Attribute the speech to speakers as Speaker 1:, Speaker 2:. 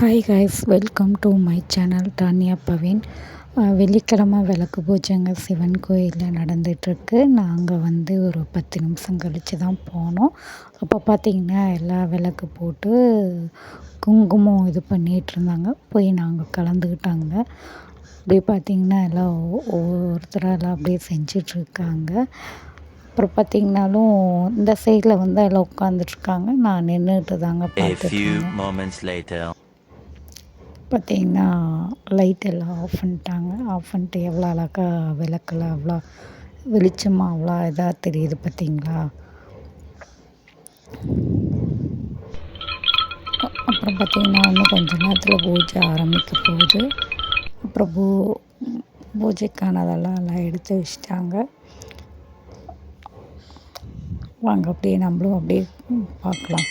Speaker 1: Hi guys welcome to my channel Tania Paveen வெள்ளிக்கிழமை விளக்கு பூஜைங்க சிவன் கோயிலில் நடந்துகிட்ருக்கு நாங்கள் வந்து ஒரு பத்து நிமிஷம் கழித்து தான் போனோம். அப்போ பார்த்திங்கன்னா எல்லா விளக்கு போட்டு குங்குமம் இது பண்ணிகிட்டு இருந்தாங்க போய் நாங்கள் கலந்துக்கிட்டாங்க. அப்படியே பார்த்திங்கன்னா எல்லாம் ஒவ்வொருத்தராக எல்லாம் அப்படியே செஞ்சிட்ருக்காங்க அப்புறம் பார்த்திங்கனாலும் இந்த சைடில் வந்து எல்லாம் உட்காந்துட்ருக்காங்க நான் நின்றுட்டு தாங்க
Speaker 2: A
Speaker 1: பார்த்திங்கன்னா லைட் எல்லாம் ஆஃப் பண்ணிட்டாங்க. ஆஃப் பண்ணிட்டு எவ்வளோ அழகா விளக்கெல்லாம் அவ்வளோ வெளிச்சமாக அவ்வளோ இதாக தெரியுது பார்த்திங்களா? அப்புறம் பார்த்திங்கன்னா இன்னும் கொஞ்ச நேரத்தில் பூஜை ஆரம்பிக்க போகுது. அப்புறம் பூ பூஜைக்கானதெல்லாம் எல்லாம் எடுத்து வச்சிட்டாங்க. வாங்க அப்படியே நம்மளும் அப்படியே பார்க்கலாம்.